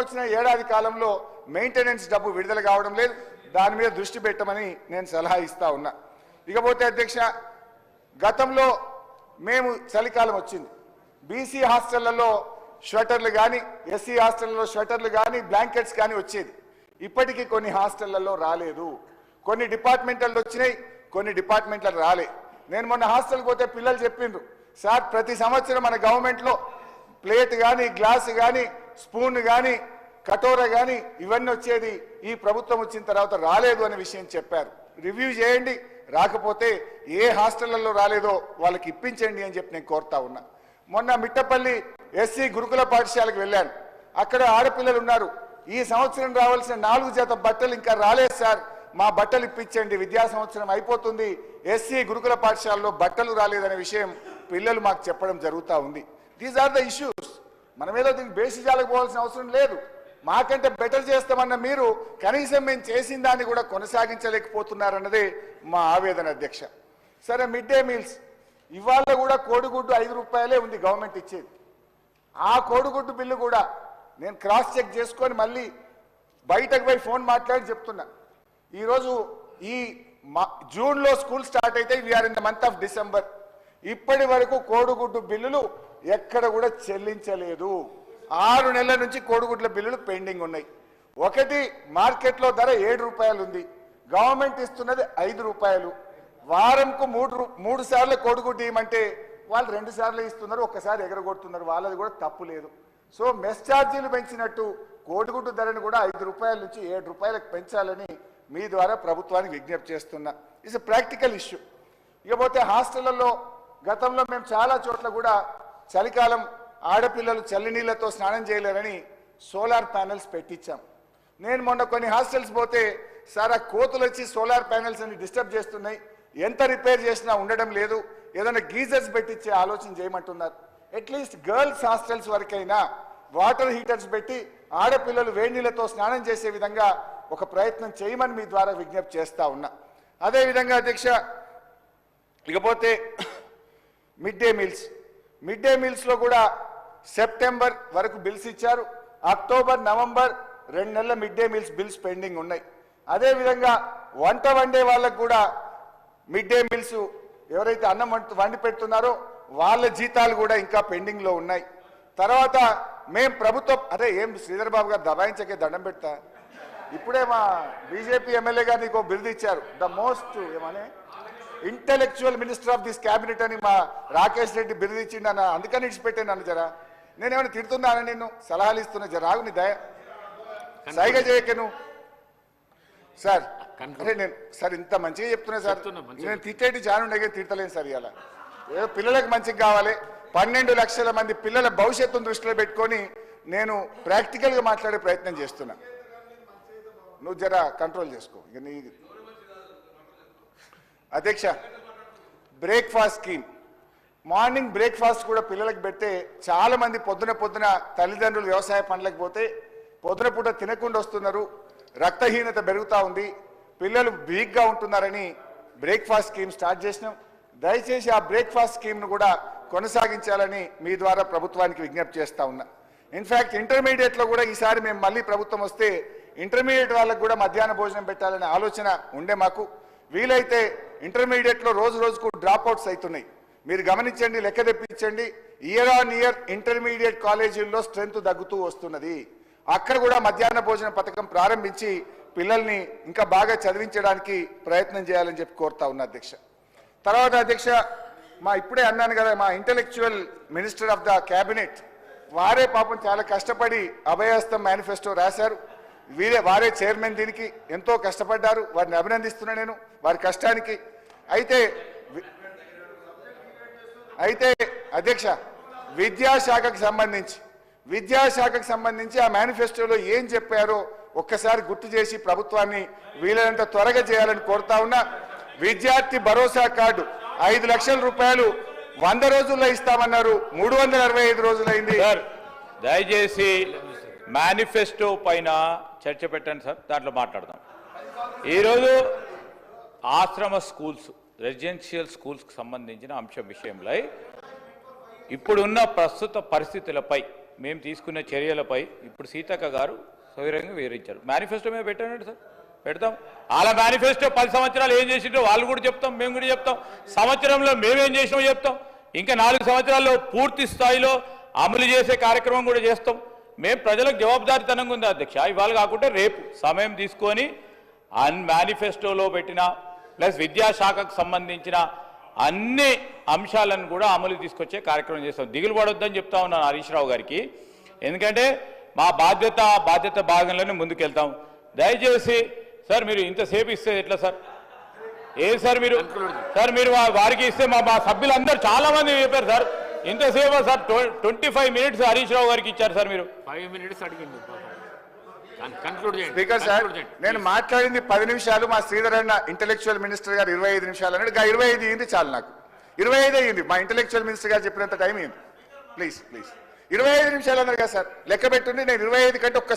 వచ్చిన ఏడాది కాలంలో మెయింటెనెన్స్ డబ్బు విడుదల కావడం లేదు. దాని మీద దృష్టి పెట్టమని నేను సలహా ఇస్తా ఉన్నా. ఇకపోతే అధ్యక్ష గతంలో మేము చలికాలం వచ్చింది. బీసీ హాస్టళ్ళలో స్వెటర్లు కానీ ఎస్సీ హాస్టళ్ళలో స్వెటర్లు కానీ బ్లాంకెట్స్ కానీ వచ్చేది. ఇప్పటికీ కొన్ని హాస్టళ్ళలో రాలేదు. కొన్ని డిపార్ట్మెంటల్ వచ్చినాయి కొన్ని డిపార్ట్మెంట్లు రాలే. నేను మొన్న హాస్టల్కి పోతే పిల్లలు చెప్పిండ్రు సార్ ప్రతి సంవత్సరం మన గవర్నమెంట్లో ప్లేట్ కానీ గ్లాస్ కానీ స్పూన్ కానీ కటోర కానీ ఇవన్నీ వచ్చేది ఈ ప్రభుత్వం వచ్చిన తర్వాత రాలేదు అనే విషయం చెప్పారు. రివ్యూ చేయండి రాకపోతే ఏ హాస్టళ్ళలో రాలేదో వాళ్ళకి ఇప్పించండి అని చెప్పి నేను కోరుతా ఉన్నా. మొన్న మిట్టపల్లి ఎస్సీ గురుకుల పాఠశాలకు వెళ్ళాను. అక్కడ ఆడపిల్లలు ఉన్నారు. ఈ సంవత్సరం రావాల్సిన నాలుగు జత బట్టలు ఇంకా రాలేదు సార్. మా బట్టలు ఇప్పించండి విద్యా సంవత్సరం అయిపోతుంది. ఎస్సీ గురుకుల పాఠశాలలో బట్టలు రాలేదనే విషయం పిల్లలు మాకు చెప్పడం జరుగుతూ ఉంది. దీస్ ఆర్ ద ఇష్యూస్ మనమేదో దీనికి బేసిజాలకు పోవాల్సిన అవసరం లేదు. మాకంటే బెటర్ చేస్తామన్న మీరు కనీసం మేము చేసిన దాన్ని కూడా కొనసాగించలేకపోతున్నారన్నదే మా ఆవేదన అధ్యక్ష. సరే మిడ్ డే మీల్స్. ఇవాళ కూడా కోడిగుడ్డు ఐదు రూపాయలే ఉంది గవర్నమెంట్ ఇచ్చేది. ఆ కోడిగుడ్డు బిల్లు కూడా నేను క్రాస్ చెక్ చేసుకొని మళ్ళీ బయటకు పోయి ఫోన్ మాట్లాడి చెప్తున్నా. ఈరోజు ఈ మా- జూన్లో స్కూల్ స్టార్ట్ అయితే we are in the month of December ఇప్పటి వరకు కోడిగుడ్డు బిల్లులు ఎక్కడ కూడా చెల్లించలేదు. ఆరు నెలల నుంచి కోడిగుడ్ల బిల్లులు పెండింగ్ ఉన్నాయి. ఒకటి మార్కెట్లో ధర ఏడు రూపాయలు ఉంది గవర్నమెంట్ ఇస్తున్నది ఐదు రూపాయలు. వారంకు మూడు రూ- మూడు సార్లు కోడిగుడ్డు ఇవ్వమంటే వాళ్ళు రెండు సార్లు ఇస్తున్నారు ఒక్కసారి ఎగరగొడుతున్నారు. వాళ్ళది కూడా తప్పు లేదు. సో మెస్ ఛార్జీలు పెంచినట్టు కోడిగుడ్డు ధరను కూడా ఐదు రూపాయల నుంచి ఏడు రూపాయలకు పెంచాలని మీ ద్వారా ప్రభుత్వానికి విజ్ఞప్తి చేస్తున్నా. ఇట్స్ ప్రాక్టికల్ ఇష్యూ ఇకపోతే హాస్టళ్ళలో గతంలో మేము చాలా చోట్ల కూడా చలికాలం ఆడపిల్లలు చల్లనీళ్ళతో స్నానం చేయలేరని సోలార్ ప్యానెల్స్ పెట్టించాం. నేను మొన్న కొన్ని హాస్టల్స్ పోతే సార్ ఆ కోతులు వచ్చి సోలార్ ప్యానెల్స్ అని డిస్టర్బ్ చేస్తున్నాయి. ఎంత రిపేర్ చేసినా ఉండడం లేదు. ఏదైనా గీజర్స్ పెట్టించే ఆలోచన చేయమంటున్నారు. అట్లీస్ట్ గర్ల్స్ హాస్టల్స్ వరకైనా వాటర్ హీటర్స్ పెట్టి ఆడపిల్లలు వేడి నీళ్ళతో స్నానం చేసే విధంగా ఒక ప్రయత్నం చేయమని మీ ద్వారా విజ్ఞప్తి చేస్తా ఉన్నా. అదేవిధంగా అధ్యక్ష ఇకపోతే mid day meals. Mid day మీల్స్లో కూడా సెప్టెంబర్ వరకు బిల్స్ ఇచ్చారు. అక్టోబర్ నవంబర్ రెండు నెలల mid day meals bills pending ఉన్నాయి. అదేవిధంగా వంట వండే వాళ్ళకు కూడా మిడ్ డే మీల్స్ ఎవరైతే అన్నం వంట వండి పెడుతున్నారో వాళ్ళ జీతాలు కూడా ఇంకా పెండింగ్లో ఉన్నాయి. తర్వాత మేం ప్రభుత్వం అదే ఏం శ్రీధర్ బాబు గారు దబాయించకే దండం పెడతా? ఇప్పుడే మా బీజేపీ ఎమ్మెల్యే గారు నీకు బిరుదు ఇచ్చారు. The most ఏమనే? Intellectual minister of this cabinet అని మా రాకేష్ రెడ్డి బిరుదు ఇచ్చిండు అన్న అందుకని ఇచ్చిపెట్టాను నన్ను జరా. నేనేమైనా తిడుతున్నాను నిన్ను? సలహాలు ఇస్తున్నా జర. రాగు నీ దయ. సైగ చేయక నువ్వు సార్ అరే నేను సార్ ఇంత మంచిగా చెప్తున్నా సార్. నేను తిట్టేటి ఉండగా తిడతలేను సార్ ఇలా ఏదో పిల్లలకు మంచిగా కావాలి. పన్నెండు లక్షల మంది పిల్లల భవిష్యత్తును దృష్టిలో పెట్టుకొని నేను ప్రాక్టికల్గా మాట్లాడే ప్రయత్నం చేస్తున్నా. నువ్వు జర కంట్రోల్ చేసుకో. ఇక నీ అధ్యక్ష బ్రేక్ఫాస్ట్ స్కీమ్ మార్నింగ్ బ్రేక్ఫాస్ట్ కూడా పిల్లలకు పెడితే చాలా మంది పొద్దున పొద్దున తల్లిదండ్రులు వ్యవసాయ పనులకు పోతే పొద్దున పూట తినకుండా వస్తున్నారు రక్తహీనత పెరుగుతూ ఉంది పిల్లలు వీక్గా ఉంటున్నారని బ్రేక్ఫాస్ట్ స్కీమ్ స్టార్ట్ చేసినాం. దయచేసి ఆ బ్రేక్ఫాస్ట్ స్కీమ్ను కూడా కొనసాగించాలని మీ ద్వారా ప్రభుత్వానికి విజ్ఞప్తి చేస్తూ ఉన్నా. ఇన్ఫ్యాక్ట్ ఇంటర్మీడియట్లో కూడా ఈసారి మేము మళ్ళీ ప్రభుత్వం వస్తే ఇంటర్మీడియట్ వాళ్ళకు కూడా మధ్యాహ్న భోజనం పెట్టాలనే ఆలోచన ఉండే మాకు. వీలైతే ఇంటర్మీడియట్లో రోజు రోజుకు డ్రాప్ అవుట్స్ అవుతున్నాయి. మీరు గమనించండి లెక్క తెప్పించండి. ఇయర్ ఆన్ ఇయర్ ఇంటర్మీడియట్ కాలేజీల్లో స్ట్రెంత్ తగ్గుతూ వస్తున్నది. అక్కడ కూడా మధ్యాహ్న భోజన పథకం ప్రారంభించి పిల్లల్ని ఇంకా బాగా చదివించడానికి ప్రయత్నం చేయాలని చెప్పి కోరుతా ఉన్నా అధ్యక్ష. తర్వాత అధ్యక్ష మా ఇప్పుడే అన్నాను కదా మా intellectual minister of the cabinet వారే పాపం చాలా కష్టపడి అభయహస్తం మేనిఫెస్టో రాశారు. వీరే వారే చైర్మన్ దీనికి ఎంతో కష్టపడ్డారు. వారిని అభినందిస్తున్నా నేను వారి కష్టానికి. అయితే వి- అయితే అధ్యక్ష విద్యాశాఖకు సంబంధించి విద్యాశాఖకు సంబంధించి ఆ మేనిఫెస్టోలో ఏం చెప్పారో ఒక్కసారి గుర్తు చేసి ప్రభుత్వాన్ని వీలైనంత త్వరగా చేయాలని కోరుతా ఉన్నా. విద్యార్థి భరోసా కార్డు ఐదు లక్షల రూపాయలు వంద రోజుల్లో ఇస్తామన్నారు. మూడు వందల అరవై ఐదు రోజులైంది. దయచేసి మేనిఫెస్టో పైన చర్చ పెట్టండి సార్ దాంట్లో మాట్లాడదాం. ఈరోజు ఆశ్రమ స్కూల్స్ రెసిడెన్షియల్ స్కూల్స్కి సంబంధించిన అంశం విషయంలో ఇప్పుడున్న ప్రస్తుత పరిస్థితులపై మేము తీసుకున్న చర్యలపై ఇప్పుడు సీతక్క గారు సవిరంగా వివరించారు. మేనిఫెస్టో మేము పెట్టానండి సార్ పెడతాం. అలా మేనిఫెస్టో పది సంవత్సరాలు ఏం చేసిండో వాళ్ళు కూడా చెప్తాం మేము కూడా చెప్తాం. సంవత్సరంలో మేమేం చేసినామో చెప్తాం. ఇంకా నాలుగు సంవత్సరాల్లో పూర్తి స్థాయిలో అమలు చేసే కార్యక్రమం కూడా చేస్తాం. మేము ప్రజలకు జవాబుదారీతనంగా ఉంది అధ్యక్ష. ఇవాళ కాకుంటే రేపు సమయం తీసుకొని అన్ మేనిఫెస్టోలో పెట్టిన ప్లస్ విద్యాశాఖకు సంబంధించిన అన్ని అంశాలను కూడా అమలు తీసుకొచ్చే కార్యక్రమం చేస్తాం. దిగులు పడొద్దని చెప్తా ఉన్నాను హరీష్ రావు గారికి. ఎందుకంటే మా బాధ్యత బాధ్యత భాగంలోనే ముందుకెళ్తాం. దయచేసి సార్ మీరు ఇంతసేపు ఇస్తే ఎట్లా సార్? ఏ సార్ మీరు? సార్ మీరు వారికి ఇస్తే మా మా సభ్యులందరూ చాలా మంది చెప్పారు సార్. ఇంతసేపు sir twenty five minutes Harish Rao గారికి ఇచ్చారు సార్ మీరు. ఫైవ్ మినిట్స్ అడిగింది కన్క్లూడ్ చేయండి స్పీకర్ సార్. నేను మాట్లాడింది పది నిమిషాలు మా శ్రీధర్ అన్న ఇంటెలెక్చువల్ మినిస్టర్ గారు ఇరవై ఐదు నిమిషాలు అన్నాడు. ఇరవై ఐదు అయింది చాలు నాకు. ఇరవై ఐదు అయ్యింది మా ఇంటెలెక్చువల్ మినిస్టర్ గారు చెప్పినంత టైం అయింది. ప్లీజ్ ప్లీజ్ ఇరవై ఐదు నిమిషాలు అన్నారు కదా సార్. లెక్క పెట్టుండి నేను ఇరవై ఐదు కంటే ఒక్క